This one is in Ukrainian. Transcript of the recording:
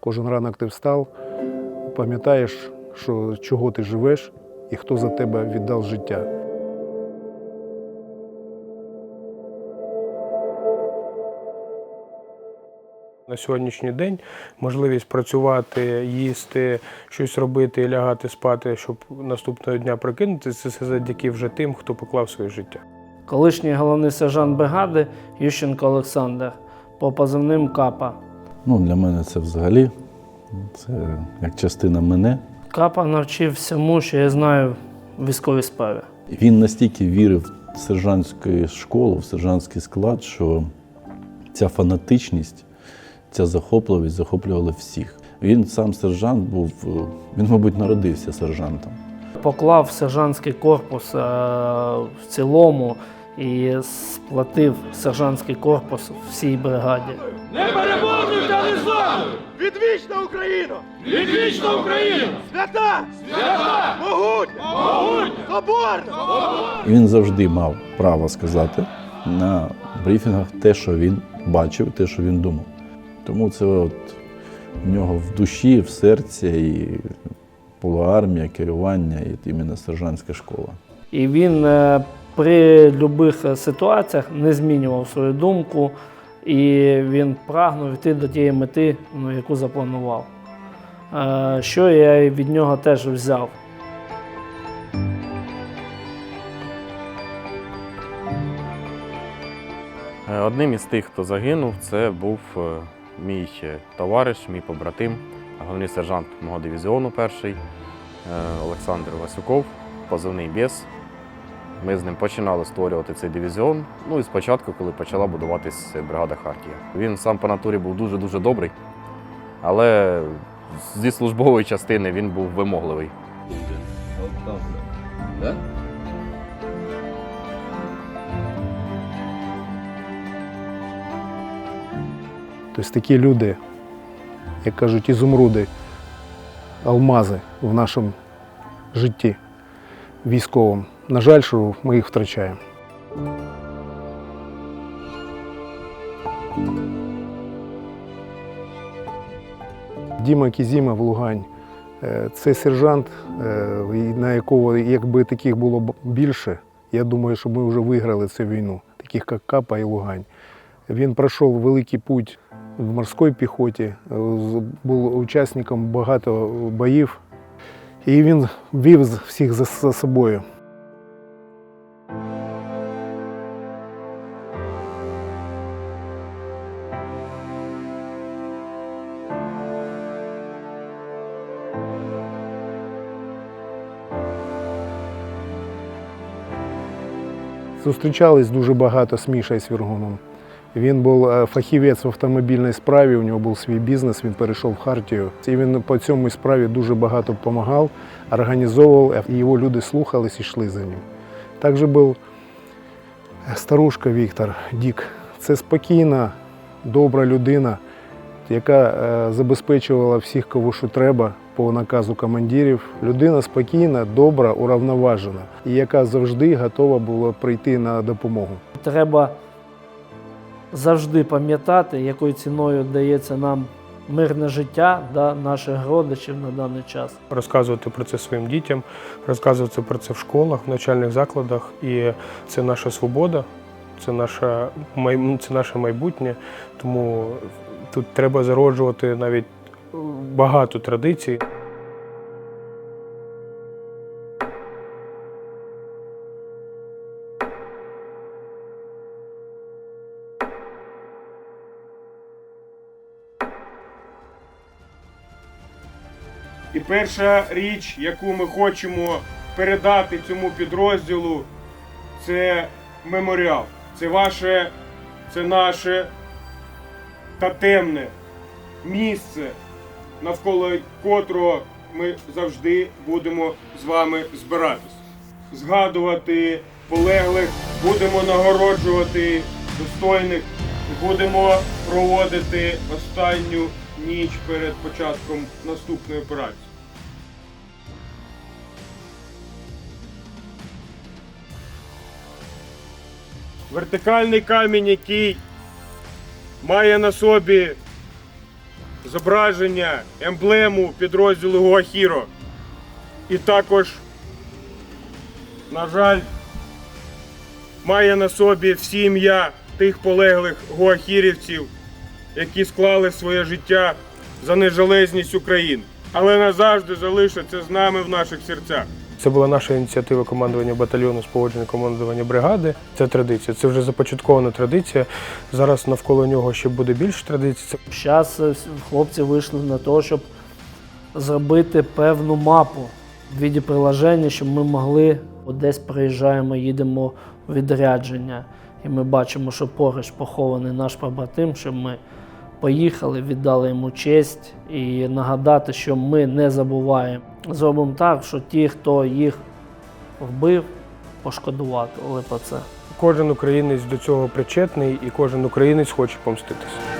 Кожен ранок ти встав, пам'ятаєш, що чого ти живеш і хто за тебе віддав життя. На сьогоднішній день можливість працювати, їсти, щось робити і лягати спати, щоб наступного дня прокинутися, це все завдяки вже тим, хто поклав своє життя. Колишній головний сержант бригади Ющенко Олександр по позивним Капа. Ну, для мене це взагалі це як частина мене. Капа навчив всьому, що я знаю в військовій справі. Він настільки вірив в сержантську школу, в сержантський склад, що ця фанатичність, ця захопливість захоплювала всіх. Він сам сержант був, е, він, мабуть, народився сержантом. Поклав сержантський корпус е, в цілому і сплатив сержантський корпус всій бригаді. Та незламний! Відвічна Україна! Відвічна Україна! Свята! Свята! Могутня! Могутня! Соборна! І він завжди мав право сказати на брифінгах те, що він бачив, те, що він думав. Тому це от в нього в душі, в серці і була армія, керування, і іменно сержантська школа. І він е, при будь-яких ситуаціях не змінював свою думку, і він прагнув йти до тієї мети, ну, яку запланував. Е, Що я від нього теж взяв. Е, Одним із тих, хто загинув, це був е, мій товариш, мій побратим, головний сержант мого дивізіону перший Олександр Васюков, позивний Бєс. Ми з ним починали створювати цей дивізіон. Ну і спочатку, коли почала будуватись бригада Хартія. Він сам по натурі був дуже-дуже добрий, але зі службової частини він був вимогливий. Тобто такі люди, як кажуть, ізумруди, алмази в нашому житті військовому. На жаль, що ми їх втрачаємо. Діма Кізіма в Лугань. Е, Це сержант, е, на якого, якби таких було більше, я думаю, що ми вже виграли цю війну, таких як Капа і Лугань. Він пройшов великий путь в морській піхоті, е, був учасником багато боїв, і він вів всіх за собою. Зустрічались дуже багато з Мішою Свіргуном. Він був е, фахівець в автомобільній справі, у нього був свій бізнес, він перейшов в Хартію. І він по цьому справі дуже багато допомагав, організовував, і його люди слухались і йшли за ним. Також був старушка Віктор Дік. Це спокійна, добра людина, яка е, забезпечувала всіх, кого що треба по наказу командирів. Людина спокійна, добра, уравноважена, і яка завжди готова була прийти на допомогу. Треба завжди пам'ятати, якою ціною дається нам мирне життя да, наших родичів на даний час. Розказувати про це своїм дітям, розказувати про це в школах, в навчальних закладах. І це наша свобода, це, наша, це наше майбутнє. Тому тут треба зароджувати навіть е, багато традицій. І перша річ, яку ми хочемо передати цьому підрозділу, це меморіал. Це ваше, це наше тотемне місце, навколо котрого ми завжди будемо з вами збиратись. Згадувати полеглих, будемо нагороджувати достойних, будемо проводити останню ніч перед початком наступної операції. Вертикальний камінь, який має на собі зображення, емблему підрозділу Гуахіро. І також, на жаль, має на собі всі ім'я тих полеглих гуахірівців, які склали своє життя за незалежність України, але назавжди залишаться з нами в наших серцях. Це була наша ініціатива командування батальйону з командування бригади. Це традиція. Це вже започаткована традиція. Зараз навколо нього ще буде більше традицій. Зараз хлопці вийшли на те, щоб зробити певну мапу в віді приложення, щоб ми могли десь приїжджаємо, їдемо в відрядження, і ми бачимо, що поруч похований наш побратим, щоб ми поїхали, віддали йому честь і нагадати, що ми не забуваємо. Зробимо так, що ті, хто їх вбив, пошкодували про це. кожен українець до цього причетний, і кожен українець хоче помститися.